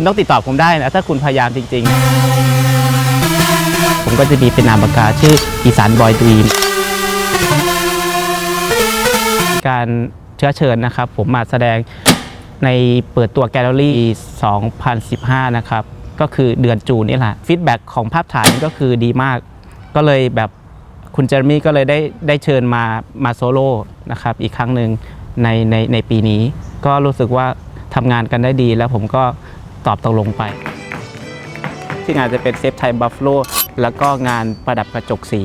คุณต้องติดต่อผมได้นะถ้าคุณพยายามจริง ๆ ผมก็จะมีเป็นนามปากกาชื่ออีสานบอยด e ีมการเชื้อเชิญนะครับ ผมมาแสดงในเปิดตัวแกลเลอรี่ 2015 นะครับ ก็คือเดือนจูนนี่แหละฟีดแบ็กของภาพถ่ายนี่ก็คือดีมาก ก็เลยแบบคุณเจอร์มี่ก็เลยได้ได้เชิญมามาโซโล่นะครับ อีกครั้งหนึ่งในในในปีนี้ ก็รู้สึกว่าทำงานกันได้ดีแล้วผมก็ ตอบตกลงไป ที่งานจะเป็นเซฟไทม์บัฟฟ l o แล้วก็งานประดับกระจกสี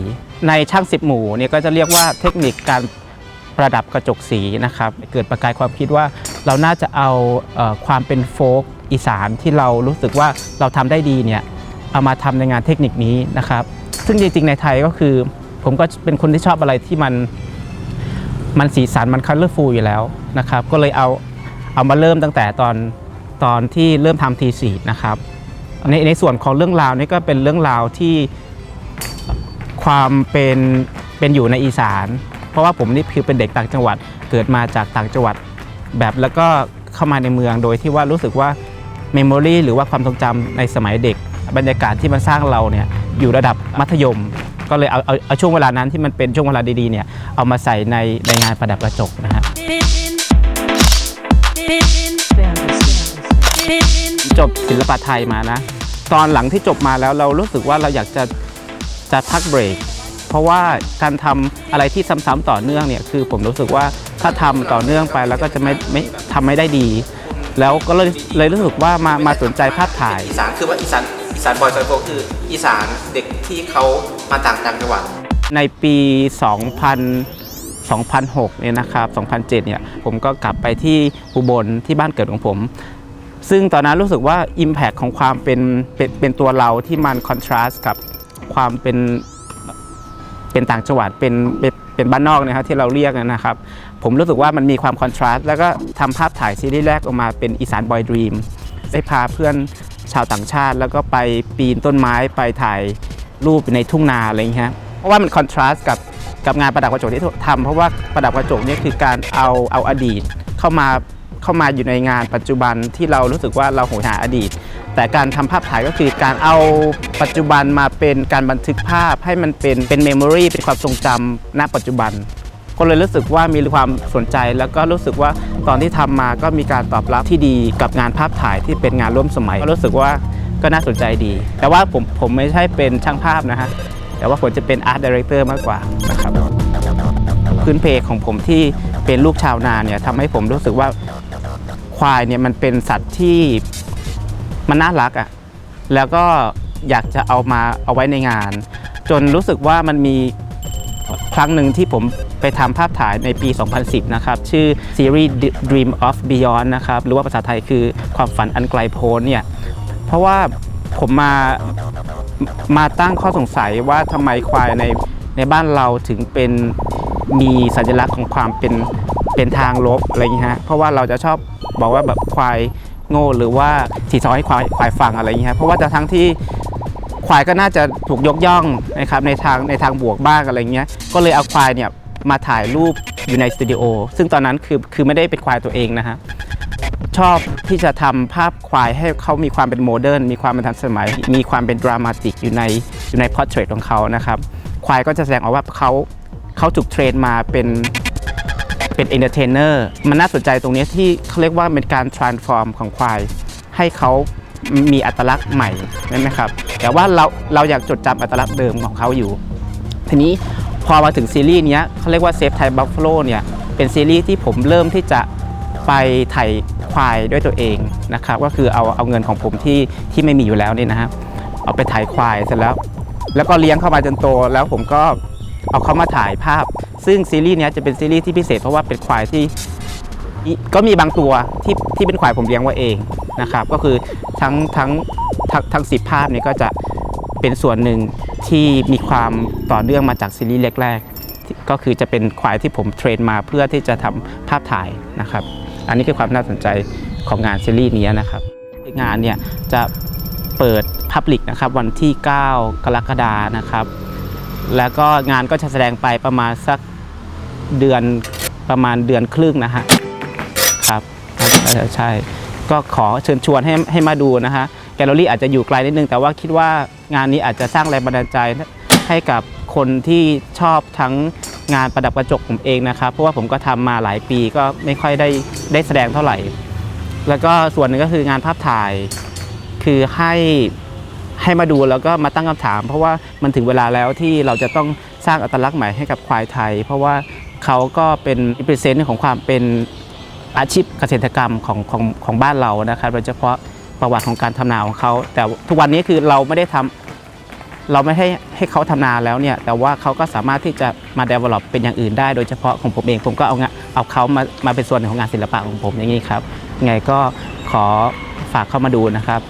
ในช่างสิบหมู่เนี่ยก็จะเรียกว่าเทคนิคการประดับกระจกสีนะครับ เกิดประกายความคิดว่าเราน่าจะเอาเออความเป็นโฟกอีสานที่เรารู้สึกว่าเราทำได้ดีเนี่ยเอามาทำในงานเทคนิคนี้นะครับ ซึ่งจริงๆในไทยก็คือ ผมก็เป็นคนที่ชอบอะไรที่มันมันสีสันมันคัลเลอร์ฟูลอยู่แล้วนะครับ ก็เลยเอาเอามาเริ่มตั้งแต่ตอน ตอนที่เริ่มทำทีสีนะครับในในส่วนของเรื่องราวนี่ก็เป็นเรื่องราวที่ความเป็นเป็นอยู่ในอีสาน เพราะว่าผมนี่คือเป็นเด็กต่างจังหวัดเกิดมาจากต่างจังหวัดแบบแล้วก็เข้ามาในเมืองโดยที่ว่ารู้สึกว่าเมมโมรีหรือว่าความทรงจำในสมัยเด็ก บรรยากาศที่มันสร้างเราเนี่ยอยู่ระดับมัธยม ก็เลยเอาเอาเอาช่วงเวลานั้นที่มันเป็นช่วงเวลาดีๆเนี่ยเอามาใส่ในในงานประดับกระจกนะฮะ จบศิลปะไทยมานะ ตอนหลังที่จบมาแล้วเรารู้สึกว่าเราอยากจะจะพักเบรก เพราะว่าการทำอะไรที่ซ้ำๆต่อเนื่องเนี่ยคือผมรู้สึกว่าถ้าทำต่อเนื่องไปแล้วก็จะไม่ไม่ทำไม่ได้ดี แล้วก็เลยเลยรู้สึกว่ามามาสนใจภาพถ่าย อีสานคือว่าอีสานอีสานบอยซอยโฟคืออีสานเด็กที่เขามาต่างต่างจังหวัดในปี 2000 2006เนี่ยนะครับ 2007 เนี่ย ผมก็กลับไปที่อุบลที่บ้านเกิดของผม ซึ่งตอนนั้นรู้สึกว่า Impact ของความเป็นเป็นเป็นตัวเราที่มันคอนทราสต์กับความเป็นเป็นต่างจังหวัดเป็นเป็นเป็นบ้านนอกนะครับที่เราเรียกนะครับ ผมรู้สึกว่ามันมีความคอนทราสต์แล้วก็ทำภาพถ่ายซีรีส์แรกออกมาเป็นอีสานบอยด e ีมได้พาเพื่อนชาวต่างชาติ แล้วก็ไปปีนต้นไม้ไปถ่ายรูปในทุ่งนาอะไรอย่างเงี้ยเพราะว่ามันคอนทราสต์กับกับงานประดับกระจกที่ทำเพราะว่าประดับกระจกเนี่ยคือการเอาเอาอดีตเข้ามา เข้ามาอยู่ในงานปัจจุบันที่เรารู้สึกว่าเราโหยหาอดีต แต่การทำภาพถ่ายก็คือการเอาปัจจุบันมาเป็นการบันทึกภาพให้มันเป็นเป็นเมมโมรีเป็นความทรงจำณปัจจุบันก็เลยรู้สึกว่ามีความสนใจแล้วก็รู้สึกว่าตอนที่ทำมาก็มีการตอบรับที่ดีกับงานภาพถ่ายที่เป็นงานร่วมสมัย ก็รู้สึกว่าก็น่าสนใจดี แต่ว่าผมผมไม่ใช่เป็นช่างภาพนะฮะแต่ว่าผมจะเป็นอาร์ตดีเรคเตอร์มากกว่านะครับพื้นเพของผมที่เป็นลูกชาวนาเนี่ยทำให้ผมรู้สึกว่า ควายเนี่ยมันเป็นสัตว์ที่มันน่ารักอะ่ะแล้วก็อยากจะเอามาเอาไว้ในงาน จนรู้สึกว่ามันมีครั้งหนึ่งที่ผมไปทำภาพถ่ายในปี 2010 นะครับ ชื่อซีรีส์ Dream of Beyond นะครับ หรือว่าภาษาไทยคือความฝันอันไกลโพ้นเนี่ย เพราะว่าผมมามาตั้งข้อสงสัยว่าทำไมควายในในบ้านเราถึงเป็นมีสัญลักษณ์ของความเป็น เป็นทางลบอะไรอย่างเงี้ฮะเพราะว่าเราจะชอบบอกว่าแบบควายโง่หรือว่าสีซอให้ควายควายฟังอะไรอย่างเงี้ฮะเพราะว่าจะทั้งที่ควายก็น่าจะถูกยกย่องนะครับในทางในทางบวกบ้างอะไรเงี้ยก็เลยเอาควายเนี่ยมาถ่ายรูปอยู่ในสตูดิโอซึ่งตอนนั้นคือคือไม่ได้เป็นควายตัวเองนะฮะชอบที่จะทำภาพควายให้เขามีความเป็นโมเดิร์นมีความเป็นทันสมัย มีความเป็นดรามาติกอยู่ในอยู่ในพอร์เทรตของเขานะครับควายก็จะแสดงออกว่าเขาเขาถูกเทรนมาเป็น เป็นเอนเตอร์เทนเนอร์มันน่าสนใจตรงนี้ที่เขาเรียกว่าเป็นการ transform ของควาย ให้เขามีอัตลักษณ์ใหม่นั่นนะครับ แต่ว่าเราเราอยากจดจำอัตลักษณ์เดิมของเขาอยู่ ทีนี้พอมาถึงซีรีส์นี้เขาเรียกว่า Save Thai Buffalo เนี่ยเป็นซีรีส์ที่ผมเริ่มที่จะไปไถ่ควายด้วยตัวเองนะครับก็คือเอาเอาเงินของผมที่ที่ไม่มีอยู่แล้วนี่นะฮะเอาไปถ่ายควายเสร็จแล้ว แล้วก็เลี้ยงเข้ามาจนโตแล้วผมก็ เอาเขามาถ่ายภาพ ซึ่งซีรีส์นี้จะเป็นซีรีส์ที่พิเศษเพราะว่าเป็นควายที่ก็มีบางตัวที่ที่เป็นควายผมเลี้ยงไว้เองนะครับก็คือทั้งทั้งทั้งทั้งสิบภาพนี้ก็จะเป็นส่วนหนึ่งที่มีความต่อเนื่องมาจากซีรีส์แรกๆก็คือจะเป็นควายที่ผมเทรนมาเพื่อที่จะทำภาพถ่ายนะครับ อันนี้คือความน่าสนใจของงานซีรีส์นี้นะครับ งานเนี่ยจะเปิดพับลิกนะครับวันที่ 9 กรกฎานะครับ แล้วก็งานก็จะแสดงไปประมาณสักเดือนประมาณเดือนครึ่งนะฮะครับใช่ก็ขอเชิญชวนให้ให้มาดูนะฮะแกลเลอรี่อาจจะอยู่ไกลนิดนึง แต่ว่าคิดว่างานนี้อาจจะสร้างแรงบันดาลใจให้กับคนที่ชอบทั้งงานประดับกระจกผมเองนะครับ เพราะว่าผมก็ทำมาหลายปีก็ไม่ค่อยได้ได้แสดงเท่าไหร่ แล้วก็ส่วนหนึ่งก็คืองานภาพถ่าย คือให้ ให้มาดูแล้วก็มาตั้งคำถาม เพราะว่ามันถึงเวลาแล้วที่เราจะต้องสร้างอัตลักษณ์ใหม่ให้กับควายไทย เพราะว่าเขาก็เป็นอิเปอร์เซนต์ของความเป็นอาชีพเกษตรกรรมของของของบ้านเรานะครับโดยเฉพาะประวัติของการทำนาของเขา แต่ทุกวันนี้คือเราไม่ได้ทำเราไม่ให้ให้เขาทำนาแล้วเนี่ยแต่ว่าเขาก็สามารถที่จะมา develop เป็นอย่างอื่นได้ โดยเฉพาะของผมเองผมก็เอางเอาเขามามาเป็นส่วนหนึ่งของงานศิลปะของผมอย่างนี้ครับไงก็ขอฝากเข้ามาดูนะครับ